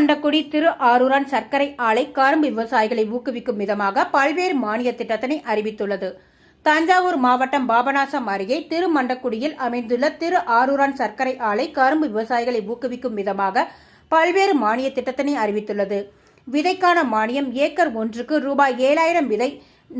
திருமண்டக்குடி திரு ஆரூரான் சர்க்கரை ஆலை கரும்பு விவசாயிகளை ஊக்குவிக்கும் விதமாக பல்வேறு மானிய திட்டத்தினை அறிவித்துள்ளது. தஞ்சாவூர் மாவட்டம் பாபநாசம் அருகே திருமண்டக்குடியில் அமைந்துள்ள திரு ஆரூரான் சர்க்கரை ஆலை கரும்பு விவசாயிகளை ஊக்குவிக்கும் விதமாக பல்வேறு மானிய திட்டத்தினை அறிவித்துள்ளது. விதைக்கான மானியம் ஏக்கர் ஒன்றுக்கு ரூபாய் ஏழாயிரம் விதை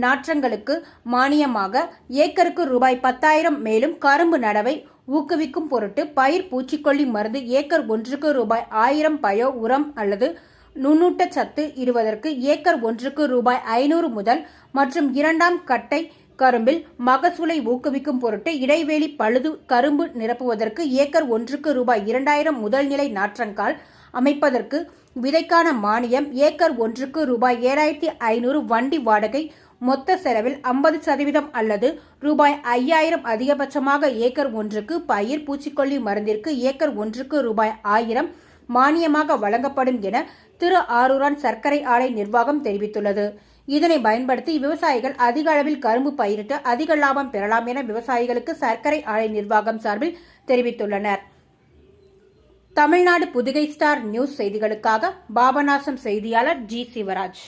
நாற்றங்களுக்கு மானியமாக ஏக்கருக்கு ரூபாய் பத்தாயிரம் மேலும் கரும்பு நடவை ஊக்குவிக்கும் பொருட்டு பயிர் பூச்சிக்கொல்லி மருந்து ஏக்கர் ஒன்றுக்கு ரூபாய் ஆயிரம் பயோ உரம் அல்லது நுண்ணூட்ட சத்து இருவதற்கு ஏக்கர் ஒன்றுக்கு ரூபாய் ஐநூறு முதல் மற்றும் இரண்டாம் கட்டை கரும்பில் மகசூலை ஊக்குவிக்கும் பொருட்டு இடைவெளி பழுது கரும்பு நிரப்புவதற்கு ஏக்கர் ஒன்றுக்கு ரூபாய் இரண்டாயிரம் முதல் நிலை நாற்றங்கால் அமைப்பதற்கு விதைக்கான மானியம் ஏக்கர் ஒன்றுக்கு ரூபாய் ஏழாயிரத்தி ஐநூறு வண்டி வாடகை மொத்த செலவில் ஐம்பது சதவீதம் அல்லது ரூபாய் ஐயாயிரம் அதிகபட்சமாக ஏக்கர் ஒன்றுக்கு பயிர் பூச்சிக்கொல்லி மருந்திற்கு ஏக்கர் ஒன்றுக்கு ரூபாய் ஆயிரம் மானியமாக வழங்கப்படும் என திரு ஆரூரான் சர்க்கரை ஆலை நிர்வாகம் தெரிவித்துள்ளது. இதனை பயன்படுத்தி விவசாயிகள் அதிக அளவில் கரும்பு பயிரிட்டு அதிக லாபம் பெறலாம் என விவசாயிகளுக்கு சர்க்கரை ஆலை நிர்வாகம் சார்பில் தெரிவித்துள்ளனர். தமிழ்நாடு புதுகை ஸ்டார் நியூஸ் செய்திகளுக்காக பாபநாசம் செய்தியாளர் ஜி சிவராஜ்.